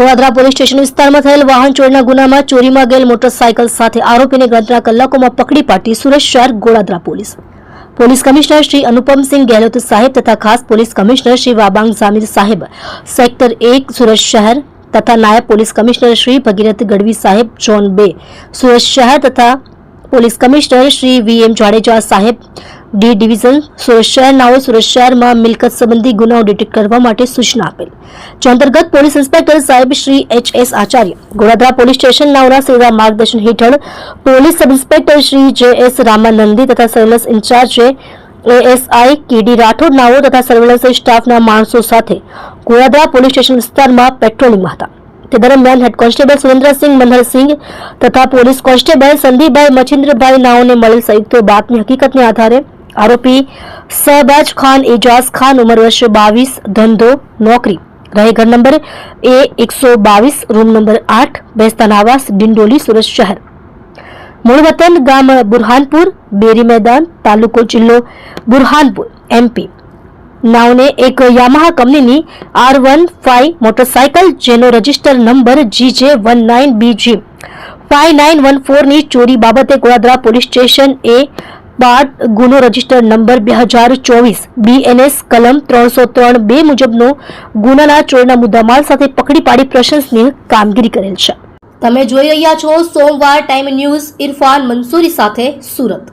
Goladara police station વિસ્તારમાં થયેલ વાહન ચોરીના ગુનામાં ચોરીમાં ગયેલ મોટરસાયકલ સાથે આરોપીને ગણતરીના કલાકોમાં પકડી પાડતી સુરત શહેર Godadara police. Police commissioner Shri Anupamsinh Gehlot સાહેબ તથા ખાસ પોલીસ કમિશનર શ્રી વાબાંગ જામીર સાહેબ, સેક્ટર એક સુરત શહેર તથા નાયબ પોલીસ કમિશનર શ્રી ભગીરથ ગઢવી સાહેબ, ઝોન બે સુરત શહેર તથા police commissioner Shri V M Jadeja સાહેબ ડી ડિવિઝન સુરત શહેરનાઓ સુરત શહેરમાં મિલકત સંબંધી ગુનાઓ ડિટેક્ટ કરવા માટે સૂચના આપેલ. જે અંતર્ગત પોલીસ ઇન્સ્પેક્ટર સાહેબ Shri H S Acharya Goladara police station નાઓના સેવા માર્ગદર્શન હેઠળ પોલીસ સબ ઇન્સ્પેક્ટર શ્રી જે એસ રામાનંદી તથા surveillance in charge ASI KD Rathod નાઓ તથા સર્વેલન્સ સ્ટાફના માણસો સાથે ગોળાદરા પોલીસ સ્ટેશન વિસ્તારમાં પેટ્રોલિંગમાં હતા. તે દરમિયાન હેડ કોન્સ્ટેબલ સુરેન્દ્રસિંહ મનહરસિંહ તથા પોલીસ કોન્સ્ટેબલ સંદીપભાઈ મચિન્દ્રભાઈ નાઓને મળેલ સંયુક્ત બાતમી હકીકતને આધારે આરોપી શહબાજ ખાન એજાઝ ખાન ઉંમર વર્ષ બાવીસ, ધંધો, નોકરી. રહે ઘર નંબર એ એકસો બાવીસ, રૂમ નંબર આઠ બેસ્તાન આવાસ ડિંડોલી, સુરત શહેર. મૂળ વતન ગામ બુરહાનપુર, બેરી મેદાન, તાલુકો જિલ્લો બુરહાનપુર એમપી નાવને એક યામાહા કંપનીની આર વન ફાઈવ મોટરસાયકલ જેનો register number G J one nine B G five nine one ફોરની ચોરી બાબતે ગોળાદરા પોલીસ સ્ટેશન એ બાદ ગુનો રજિસ્ટર નંબર બે હજાર ચોવીસ બીએનએસ કલમ ત્રણસો ત્રણ બે મુજબનો ગુનાના ચોરના મુદ્દામાલ સાથે પકડી પાડી પ્રશંસનીય કામગીરી કરેલ છે. તમે જોઈ રહ્યા છો સોમવાર ટાઈમ ન્યૂઝ ઇરફાન મંસૂરી સાથે સુરત.